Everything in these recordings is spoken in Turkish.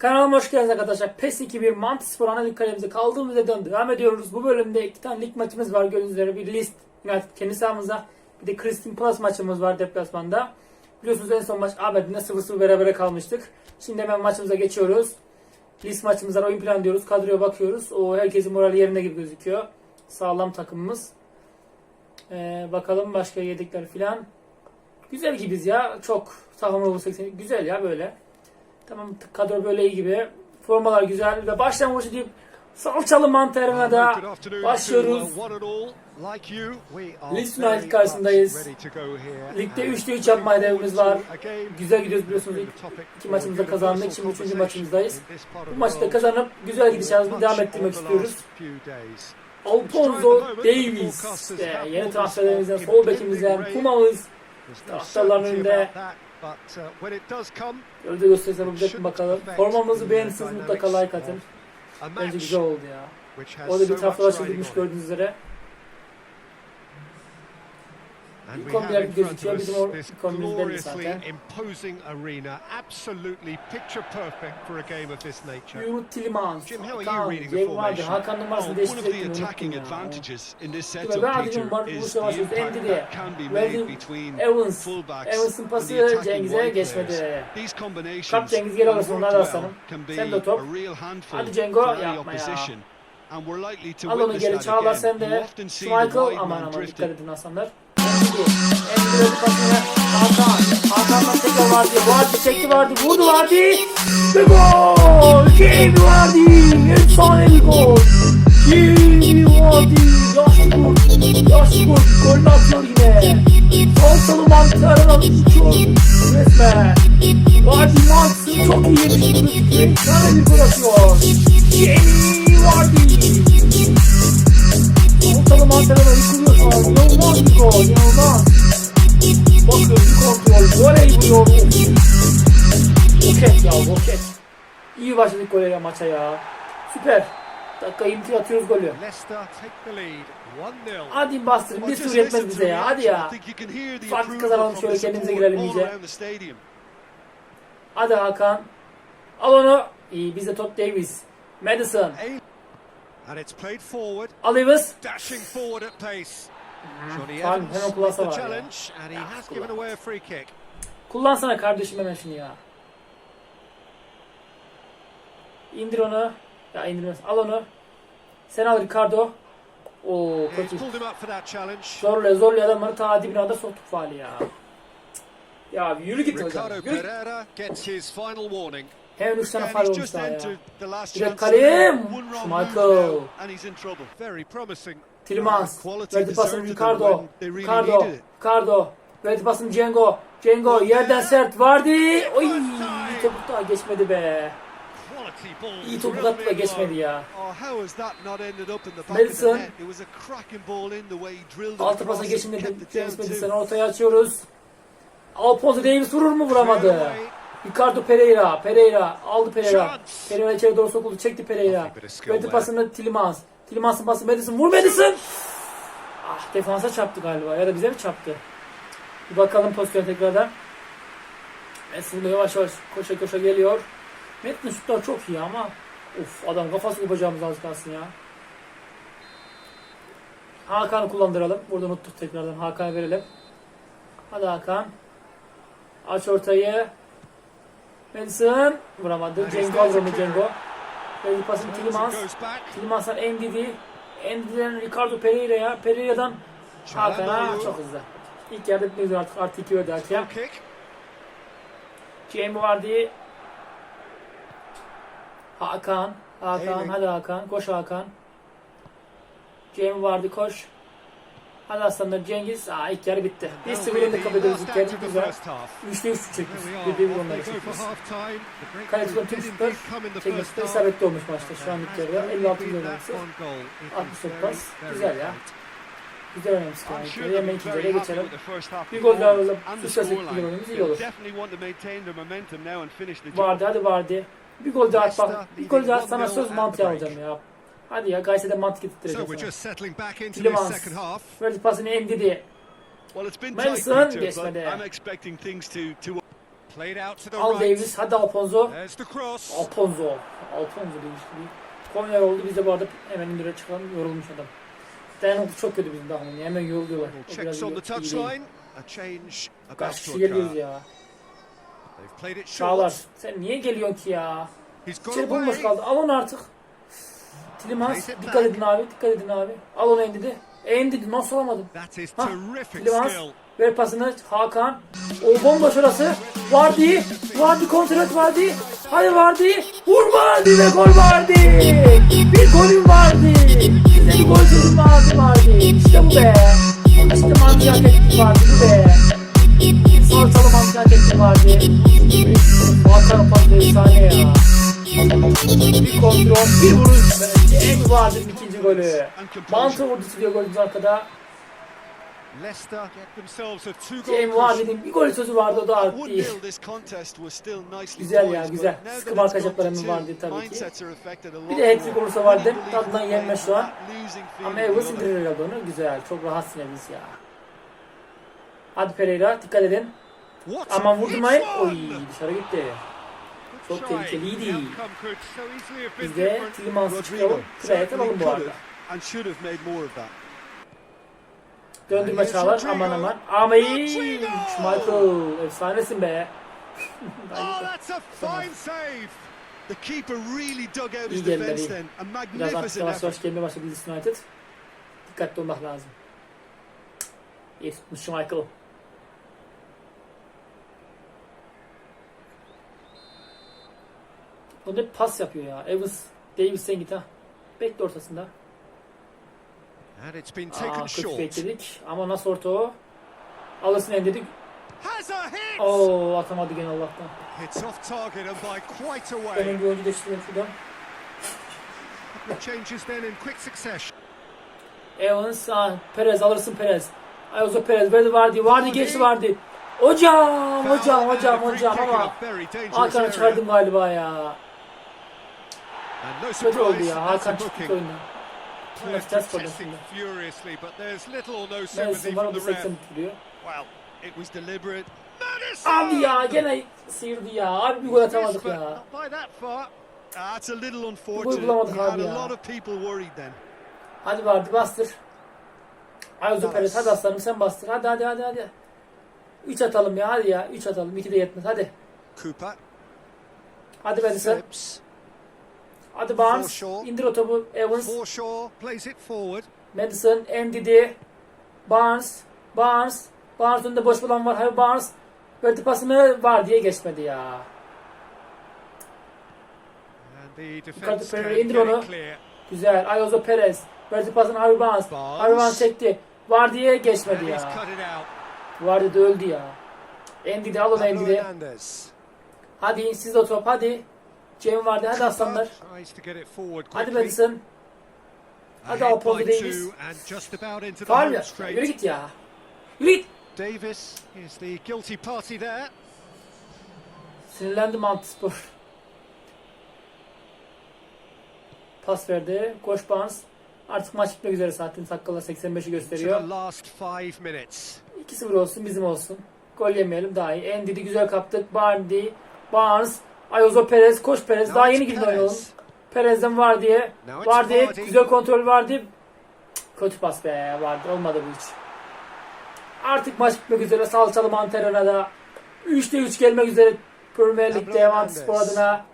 Kanalıma hoş geldiniz arkadaşlar. PES 2001 Mantıspor analitik kalemize kaldığımız yerden devam ediyoruz. Bu bölümde iki tane lig maçımız var gördüğünüz üzere. Bir List United kendi sahamızda. Bir de Kristin Plus maçımız var deplasmanda. Biliyorsunuz en son maç Aberdeen'de 0-0 berabere kalmıştık. Şimdi hemen maçımıza geçiyoruz. List maçımızdan oyun plan diyoruz. Kadroya bakıyoruz. O herkesin morali yerinde gibi gözüküyor. Sağlam takımımız. Ee, bakalım başka yedikler filan. Güzel gibiyiz ya. Çok takımı 80 güzel ya böyle. Tamam kadro böyle iyi gibi. Formalar güzel ve başlangıcı deyip salçalı mantarına da başlıyoruz. Leeds United karşısındayız. Ligde 3'te 3 yapma hedefimiz var. Güzel gidiyoruz biliyorsunuz. İki maçımızda kazandık. Şimdi üçüncü maçımızdayız. Bu maçı da kazanıp güzel gidişatımızı devam ettirmek istiyoruz. Alfonso Davies işte yeni transferlerimizden, sol bekimizden, Puma'mız taraftarların önünde Öyle göstersem mı bakalım. Formamızı beğenirseniz mutlaka like atın. Bence güzel oldu ya. Orada bir taraftar çekilmiş gördüğünüz üzere. İlk 11'ler gözüküyor. Bizim o ilk 11'imiz belli zaten. Yunus you Hakan, James Vardy, formation? Hakan numarasını one of the değiştirecektim attacking unuttum ya. advantages in this Ve ben Adil'in var, bu is the savaşı impact Endidi. that can be Verdi made between Evans, Evans'ın pası Cengiz'e geçmedi. Kap Cengiz geri alırsın, onlar worked aslanım. Sen de top. a Hadi Cengo, for yapma ya. Al onu geri Çağlar sen de. wide aman man aman dikkat edin aslanlar. Endidi öldü pasını. Hakan. Hakan'dan tekrar vardı. Vardı çekti vardı. Vurdu vardı. Ve gol. Jamie Vardy. Efsane bir gol. Jamie Vardy. Yaşlı kurt. Yaşlı kurt. Golünü atıyor yine. Sol solu mantıklarına uçuyor. Resmen. Vardy mantığı çok iyi yetiştirdi. Efsane bir gol atıyor. Jamie Vardy. Ortalı mantarına yıkılıyor. Aa, İnanılmaz bir gol. İnanılmaz. Bakın bir kontrol. Voley vuruyor. Roket ya roket. İyi başladık gole ya maça ya. Süper. Dakika 22 atıyoruz golü. Leicester take the lead 1-0. Hadi bastırın. Bir sürü yetmez bize ya. Hadi ya. Farklı kazanalım şöyle kendimize girelim iyice. Hadi Hakan. Al onu. İyi bizde top Davis. Madison. And it's played forward, Al Evans. dashing forward at pace. Johnny Faul, Evans hemen kullansa var ya. challenge, and he Ya, has given kullan. away a free kick. Kullansana kardeşim hemen şunu ya. İndir onu. Ya indirmez. Al onu. Sen al Ricardo. Oo kötü. Zorluyor zorluyor adamları ta dibine kadar soktuk faali ya. Ya yürü git hocam. Yürü. Hemen 3 tane faal olmuş daha ya. chance. kalem. Michael. Tilmans. Verdi pasını Ricardo. Ricardo. Ricardo. Verdi pasını Cengo. Cengo yerden sert vardı. Oy topuk daha geçmedi be. İyi attı da geçmedi ya. Oh, Madison. Altı pasa it James Madison ortaya açıyoruz. Alfonso Davis vurur mu vuramadı. Ricardo Pereira. Pereira aldı Pereira. Pereira içeri doğru sokuldu. Çekti Pereira. Verdi pasını Tilmans. Tilmans'ın pası Madison. Vur Madison. Ah defansa çarptı galiba. Ya da bize mi çarptı? Bir bakalım pozisyona tekrardan. Madison yavaş yavaş koşa koşa geliyor. Metin şutlar çok iyi ama Uf adam kafası kopacağımız az kalsın ya. Hakan'ı kullandıralım. Burada unuttuk tekrardan. Hakan'a verelim. Hadi Hakan. Aç ortayı. Madison. Vuramadı. Cengo onu Cengo. Verdi pasını Tilmans. Tilmans'tan Endidi. Endidi'den Ricardo Pereira'ya. Pereira'dan Hakan'a çok hızlı. İlk yarıda bitmedi artık. Artı 2 verdi hakem. Free kick. Jamie Vardy. Hakan. Hakan. Hadi Hakan. Koş Hakan. Jamie Vardy koş. Hadi aslanlar Cengiz. Aa ilk yarı bitti. Biz That'll sıfırında be the kapatıyoruz last ilk yarı. Güzel. first half. 3'te 3 çekmiş. Bir bir onları çekmiş. Kaleci'den tüm şutlar come in the çekmiş. first De half. isabetli olmuş maçta şu an ilk yarıda. has 56 only gol been that olması. one goal. It 60 is top very, pas. Güzel ya. Güzel Yani. sure Hemen very happy geçelim. Bir gol daha alalım. scoreline. golümüz iyi olur. Vardı hadi vardı. Bir gol daha at bak. Leicester Bir gol daha sana 1-0 söz break. alacağım ya. Hadi ya Gayse'de mantık this Tillemans. Verdi pasını Endidi. Well, it's been Madison geçmedi. I'm expecting things to, to Played out to the Al right. Davis. Hadi cross. Alfonso. Alfonso demiş gibi. Korner oldu. Biz de bu arada hemen indire çıkalım. Yorulmuş adam. Dayanıklı çok kötü bizim daha. Hemen yoruluyorlar. O biraz on the iyi değil. Kaç kişi geliyoruz ya. Çağlar. Sen niye geliyorsun ki ya? İçeri bomboş kaldı. Al onu artık. Tilimans. Dikkat edin abi. Dikkat edin abi. Al onu Endidi. Endidi. Nasıl Hah, terrific Tilimans. Ver pasını Hakan. O bomboş orası. Vardy. Vardy kontrol Vardy. Hadi Vardy. Vur Vardy ve gol Vardy. Bir golün Vardy. Bize bir gol sözün Vardy Vardy. İşte bu be. İşte mantığa ettik Vardy bu be. Salçalı mantığa ettik Vardy. Hakan pası efsane ya. Bir kontrol, bir vuruş. En Vardy'nin ikinci golü. Mantı vurdu siliyor golümüz arkada. Cem. Vardy'nin bir gol sözü vardı o da nicely Güzel ya, güzel. Sıkı marka two, vardı tabii ki. Bir de hat-trick olursa vardı. Tadından yenmez şu an. Ama Evans indirir herhalde onu. Güzel. Çok rahatsın Evans ya. Hadi Pereira dikkat edin. What a Aman vurdurmayın. Oy dışarı gitti. Çok tehlikeliydi. The outcome could so easily have been Biz de Rodrigo çıkalım. Certainly alalım bu arada. have and should have made more of that. Döndürme çağlar. Aman aman. Amayın. Rodrigo! Michael. Efsanesin be. Oh, that's a fine save. The keeper really dug out his İyi iyi. then. A Biraz artık magnificent yavaş effort. yavaş gelmeye başladı Leeds United. Dikkatli olmak lazım. İyi tutmuş Michael. O da pas yapıyor ya. Evans, Davis sen git ha. Bekle ortasında. And it's been Aa, kötü short. bekledik. Ama nasıl orta o? Alırsın en dedik. Has a hit. Oo atamadı gene Allah'tan. It's off target and by quite a way. Benim bir oyuncu değiştirelim şuradan. Of changes then in quick succession. Evans, ha, Perez alırsın Perez. Ayuso Perez verdi Vardy. Vardy geçti Vardy. Hocam, hocam, hocam, hocam ama a very dangerous Hakan'ı area. çıkardım galiba ya. Kötü oldu ya. that's Hakan çıktı oyundan. Or no sympathy Madison var from o da the ref. 80 tutuyor. Well, it was deliberate. Madison! Abi ya gene sıyırdı ya. Abi bir gol atamadık ya. not by that far. Ah, a little unfortunate. had a lot of people worried then. Hadi Vardy bastır. Ayuso Perez hadi aslanım sen bastır. Hadi hadi hadi hadi. 3 atalım ya hadi ya. 3 atalım. 2 de yetmez. Hadi. Cooper, Hadi Madison. Phillips, Hadi Barnes. İndir o topu. Evans. Madison. Ndidi. Barnes. Barnes. Barnes önünde boş bulan var. Hayır Barnes. Verdi pasını var diye geçmedi ya. Can Pereira indir onu. Güzel. Ayozo Perez. Verdi pasını Harvey Barnes. Harvey Barnes çekti. Var diye geçmedi ya. Vardı da öldü ya. Endidi al onu Endidi. Hadi siz de o top hadi. Cem vardı hadi aslanlar. Hadi. Madison. Hadi by Davis. Faal ya. Yürü git ya. Yürü git. Davis is the guilty party there. Sinirlendim Antispor. Pas verdi. Koş Barnes. Artık maç bitmek üzere zaten. Dakikalar 85'i To gösteriyor. the last five minutes. 2-0 olsun bizim olsun. Gol yemeyelim daha iyi. Endidi güzel kaptık. Bardi, Barnes, Ayozo Perez, koş Perez. Daha yeni girdi oynayalım. Perez'den var diye. Var diye güzel kontrol vardı. Kötü pas be vardı. Olmadı bu hiç. Artık maç bitmek üzere. Salçalı Manterona da 3'te 3 gelmek üzere. Premier Lig'de Mantispor Hernandez. adına.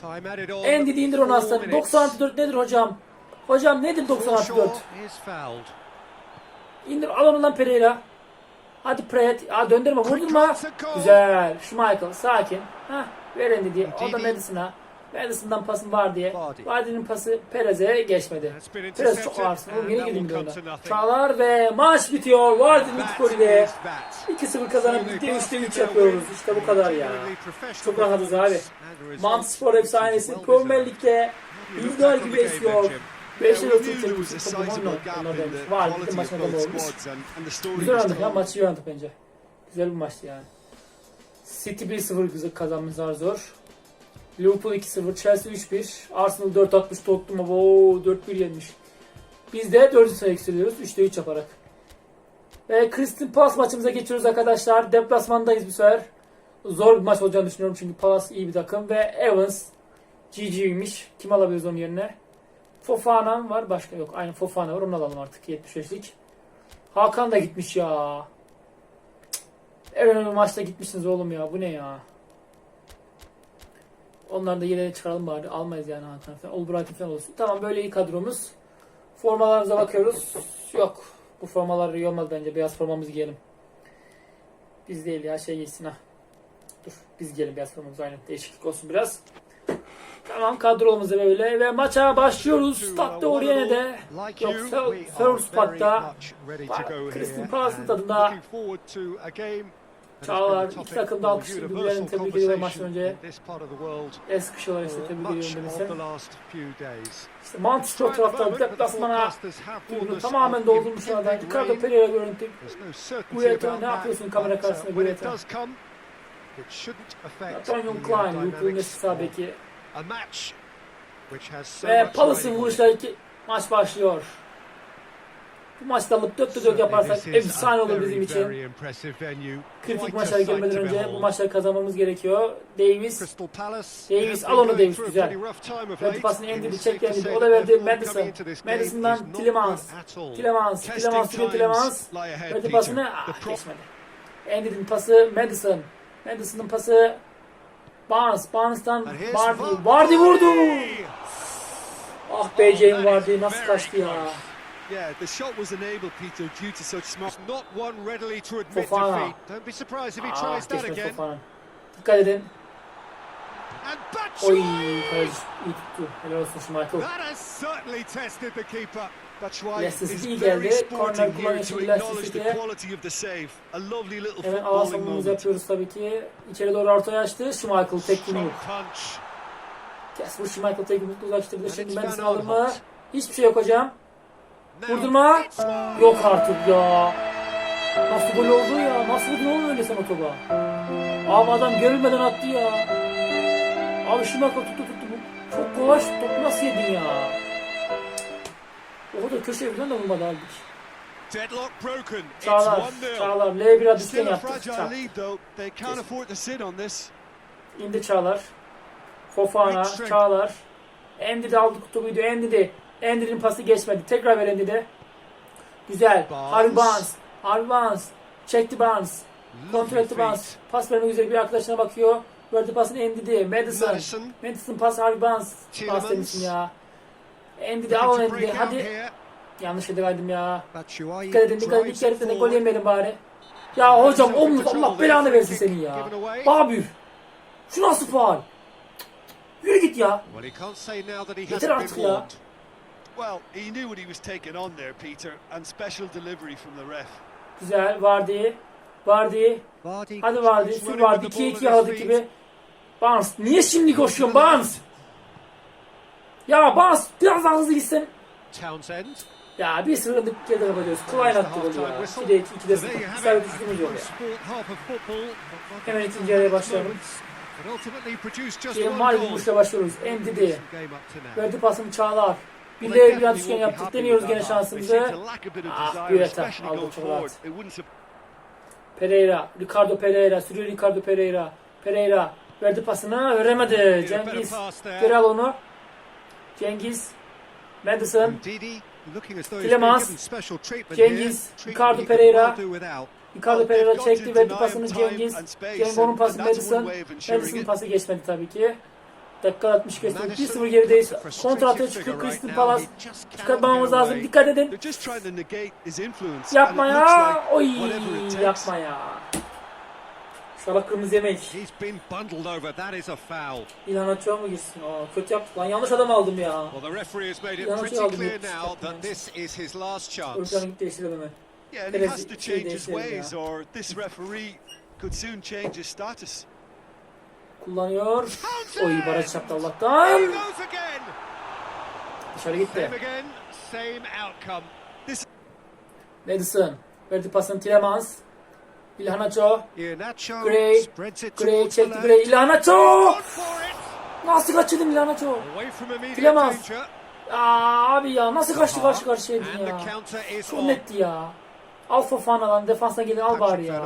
Time added on. Endidi indir onu minutes. 94 nedir hocam? Hocam nedir 94? Forshaw is fouled. İndir al onu lan Pereira. Hadi Pret. Aa döndürme vurdurma. Güzel. Schmeichel sakin. Hah ver Endi diye. O da. Madison'a. Madison'dan pasın var diye. Vardy. Vardy'nin pası Perez'e geçmedi. Perez çok ağırsın. And yeni oyuna. nothing. Çağlar ve maç bitiyor. Vardy'nin ilk golüyle. is that. 2-0 kazanıp bitti. 3'te 3 yapıyoruz. İşte bu kadar ya. Çok rahatız abi. Manspor efsanesi Premier Lig'de rüzgar gibi esiyor. Yeah, 5 we yıl knew there oturup was a sizable gap in the Var. Bütün maçına da both olmuş. Güzel oynadık ya maçı iyi oynadık bence. Güzel bir maçtı yani. City 1-0 kazanmış zar zor. Liverpool 2-0, Chelsea 3-1, Arsenal 4-60, Tottenham oo 4-1 yenmiş. Biz de 4. sıraya yükseliyoruz 3'te 3 yaparak. Ve Crystal Palace maçımıza geçiyoruz arkadaşlar. Deplasmandayız bu sefer. zor bir maç olacağını düşünüyorum çünkü Palace iyi bir takım ve Evans GG'ymiş. Kim alabiliriz onun yerine? Fofana var başka yok. Aynen Fofana var onu alalım artık 75'lik. Hakan da gitmiş ya. En önemli maçta gitmişsiniz oğlum ya. Bu ne ya? Onları da yine çıkaralım bari. Almayız yani Hakan falan. Albright'ın falan olsun. Tamam böyle iyi kadromuz. Formalarımıza bakıyoruz. Yok. Bu formalar iyi olmadı bence. Beyaz formamızı giyelim. Biz değil ya şey giysin ha. Dur biz giyelim beyaz formamızı aynen. Değişiklik olsun biraz. Tamam kadromuz böyle ve maça başlıyoruz. Statta oraya de. Like Yok you, Fer- we Ferrus are very Park'ta much ready to Bak, go Crystal here Palace'ın and tadında Çağlar, iki takım da universal birbirlerini tebrik ediyorlar maçtan önce. sıkışıyorlar işte tebrik few days. İşte Manchester taraftarı deplasmana us tamamen doldurmuş adam. Ricardo. Pereira görüntü. Guetta, ne yapıyorsun kamera uh, karşısında Guetta? Antonio uh, Klein, dynamics eski sağ of beki. a match which has so Ve Palace'ın vuruşları iki maç başlıyor. Bu maçta 4 4 Certainly yaparsak efsane olur bizim için. Kritik maçlara to önce bu maçları kazanmamız gerekiyor. Davis Davis, al onu Davis, güzel. Verdi pasını safe çekti O da verdi Madison. Madison'dan Tillemans. Tillemans, Tillemans, Tillemans, Verdi pasını ah, geçmedi. Endidi'nin pası Madison. Madison'ın pası Barnes. Barnes'tan And here's Vardy. Vardy. Vardy vurdu. Ah be James Vardy nasıl Very kaçtı ya. close. Yeah, the shot was enabled, Peter, due to such smart. Not one readily to admit Fofana. defeat. Don't be surprised if he Ah tries that geçmedi again. Fofana. Dikkat edin. And Oy Batshuayi! kaleci iyi tuttu. Helal olsun şu Michael. That has certainly tested the keeper. Leicester geldi. to şimdi Leicester City'ye. quality of the save. A lovely little Hemen alan footballing savunmamızı moment. yapıyoruz tabii ki. İçeri doğru ortaya açtı. Schmeichel tek yumruk. bu Schmeichel tek yumrukla uzaklaştırdı. Şimdi Van alır mı? Hiçbir şey yok hocam. Vurdurma. Yok artık ya. Nasıl gol oldu ya? Nasıl vurdun oğlum öyle sen o topa? Abi adam görülmeden attı ya. Abi Schmeichel tuttu tuttu. Çok kolay şut. topu nasıl yedin ya? O kadar köşeye falan da. Deadlock broken. It's Çağlar, 1-0. Çağlar. L1 adisken Still a yaptı. fragile Çak. lead though. They can't Yes. afford to sit on this. İndi Çağlar. Fofana. Çağlar. Endi de aldı kutubuydu. Endi de. Endi'nin pası geçmedi. Tekrar ver Endi de. Güzel. Harvey Barnes. Harvey Barnes. Çekti Barnes. Kontrol etti Barnes. Pas vermek üzere bir arkadaşına bakıyor. Verdi pasını Endi de. Madison. Madison. Pas Harvey Barnes. Pas demişsin ya. Endi de al Looking to Endi Hadi. Yanlış yere kaydım ya. Dikkat edin dikkat edin. İlk yarıda gol yemeyelim bari. Ya hocam omuz Allah belanı versin kick seni ya. Babür. Şu nasıl faal? Yürü git ya. Yeter artık ya. Well, he knew what he was taking on there, Peter, and special delivery from the ref. Güzel Vardy. Vardy. Hadi Vardy. Sür Vardy. with the 2-2 ball at yakaladık his gibi. Barnes. Niye şimdi koşuyorsun Barnes? Ya Barnes biraz daha hızlı gitsen. Townsend. Ya bir sırrındık geride kapatıyoruz. Klein attı golü ya. 2'de 2, 2'de So there 0. you have Servet it. düştüğümüz yok ya. Hemen ikinci yarıya başlayalım. Var goal. vuruşla başlıyoruz. Now. Verdi pasını Çağlar. Bir de bir definitely üçgen yaptık. Deniyoruz gene şansımızı. Ah, Guetta especially aldı çok rahat. Pereira. Ricardo Pereira. Sürüyor Ricardo Pereira. Pereira. Verdi pasını. Veremedi. Cengiz. Geri al onu. Cengiz. Madison. Treatment Cengiz, Ricardo Pereira. Ricardo Well, Pereira çekti. Verdi pasını Cengiz. and space, Cengiz onun and pası Madison. Madison'ın pası geçmedi tabii ki. Dakika 60 geçti. Madison 1-0 gerideyiz. looks a Kontra atıyor frustrated çıkıyor Crystal Palace. Çıkartmamamız lazım. Dikkat edin. Yapma ya. Oy yapma ya. Salak kırmızı yemek. He's been bundled over. That is a foul. İlhan Açığa mı girsin? Aa, kötü yaptık lan. Yanlış adam aldım ya. Yanlış pretty aldım, clear yetmiş now dakika. that this is his last chance. Urkan'ı git değiştirelim hemen. Yeah, he has to change his ways, or this referee could soon change his status. Kullanıyor. Oy baraj çarptı Allah'tan. Dışarı gitti. Madison. Verdi pasını Tilemans. İlhan Aço. Iheanacho Gray. Gray çekti. Gray. İlhan Aço. Gone for it. Nasıl kaçırdın İlhan Aço? Away from immediate Tilemans. danger. Aa, abi ya nasıl kaçtı karşı karşıyaydın And ya. Çok netti ya. Al Fofana lan defansına gelin al bari ya.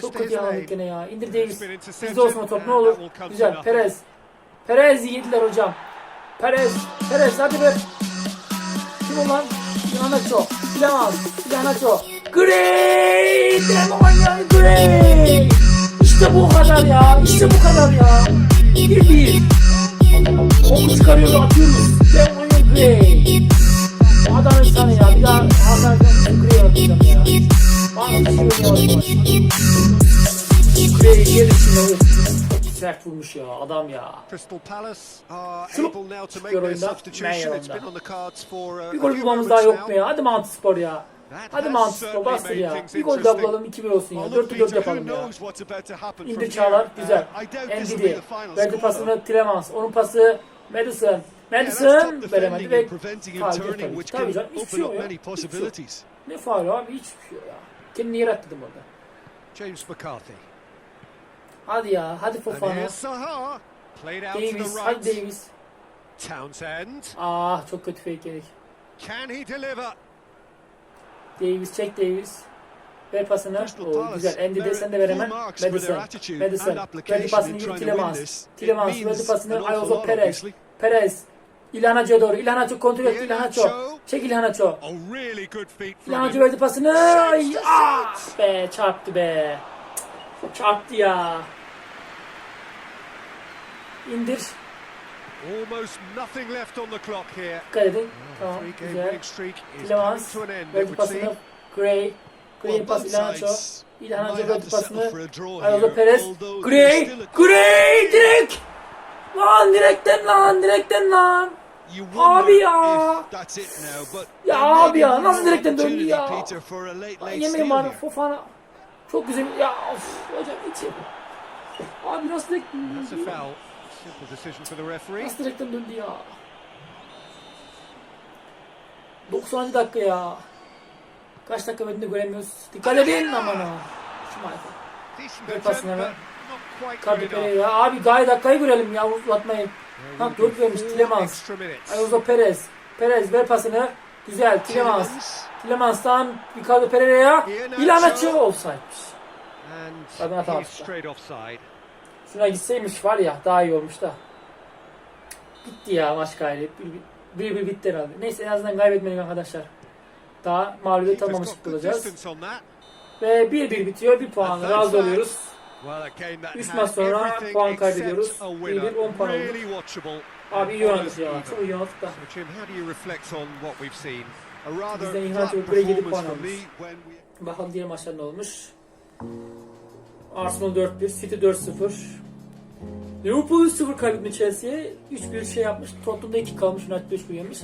Çok kötü name. gene ya. İndir Davis. Bizde olsun o top ne olur. Güzel. Perez. Perez yediler hocam. Perez. Perez hadi be. Kim o lan? Ianacho. Bilemez. Ianacho. Great! Ya. Great! İşte bu kadar ya. İşte bu kadar ya. Bir bir. Onu çıkarıyor atıyoruz. Ben oyun Great. Bu adam efsane ya. Bir daha Hakan Great atacağım ya. Bana bir şey oynayamadım. Great yer içinde sert vurmuş ya adam ya. Crystal Palace are able now to make their substitution. It's been on the cards for uh, Bir gol bulmamız daha yok mu ya? Hadi Mantık Spor ya. Hadi has Mantık Spor certainly bastır ya. Bir gol daha bulalım 2-1 olsun ya. Oh, 4'te look, 4 Peter, who yapalım ya. here? Çağlar güzel. I doubt this will be Ndidi. the final Verdi pasını Tilemans. Onun pası Madison. Madison veremedi ve turning, tabii. Tabii can canım hiçbir şey yok ya. Hiçbir şey yok. Ne faul abi hiçbir şey yok ya. Kendini yer atladım orada. James McCarthy. Hadi ya hadi Fofana. Davis hadi. Davis. Townsend. Ah çok kötü fake yedik. Can he deliver? Davis çek Davis. Ver pasını. Palace, güzel. Ndidi they're sen de ver hemen. Madison. Madison. Verdi pasını yürü Tilemans. Tilemans verdi pasını Ayozo Perez. Perez. İlhanaço'ya doğru. İlhanaço kontrol etti. Iheanacho. İlhanaço. Çek feet from İlhanaço him. verdi pasını. Ay, ah be çarptı be. Çarptı ya. İndir. Almost nothing left on the clock here. Dikkat edin. Tamam güzel. it Verdi pasını. Gray. Gray'in pası İlhanaço might verdi pasını. for a draw Ayozo here, Perez. Gray. Gray direkt. Lan direkten lan direkten lan. Abi ya. Ya abi ya, nasıl direkten döndü ya? Peter, for a late, late Yemeğim var. Fofana. Çok güzel. Ya of hocam içi. Abi nasıl direkt. Simple decision for the referee. Nasıl direkten döndü ya? 90. dakika ya. Kaç dakika verdiğini göremiyoruz. Dikkat edin aman ha. Decent Ver pasını hemen. enough. Pereira. Abi gayet dakikayı görelim ya uzatmayın. Ha, will be dört vermiş four Tilemans. Ayozo Perez. Perez ver pasını. Güzel Tilemans. Tilemans'tan Ricardo Pereira'ya. Iheanacho. İlhanaço offside'miş. Zaten hata Şuna gitseymiş var ya daha iyi olmuş da. Bitti ya maç gayri. Bir, bir, bir, bir bitti herhalde. Neyse en azından kaybetmedik arkadaşlar. Daha mağlubiyet almamış olacağız. Ve 1-1 bitiyor. 1 puan And that's razı oluyoruz. Well, a game that Üç had maç sonra puan kaybediyoruz. a Bir winner. bir, on puan olduk. Really watchable. Abi iyi oynadık ya. Çok iyi oynadık da. Bizden İhraç gidip performance puan almış. Bakalım diğer maçlar ne olmuş. Arsenal 4-1, City 4-0. Liverpool 3-0 kaybetti Chelsea'ye. 3-1 şey yapmış. Tottenham'da 2 kalmış. United 5 yemiş.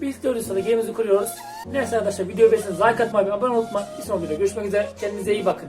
Biz de öyleyse gemimizi kuruyoruz. Neyse arkadaşlar videoyu beğenirseniz like atmayı, abone olmayı unutmayın. Bir sonraki videoda görüşmek üzere. Kendinize iyi bakın.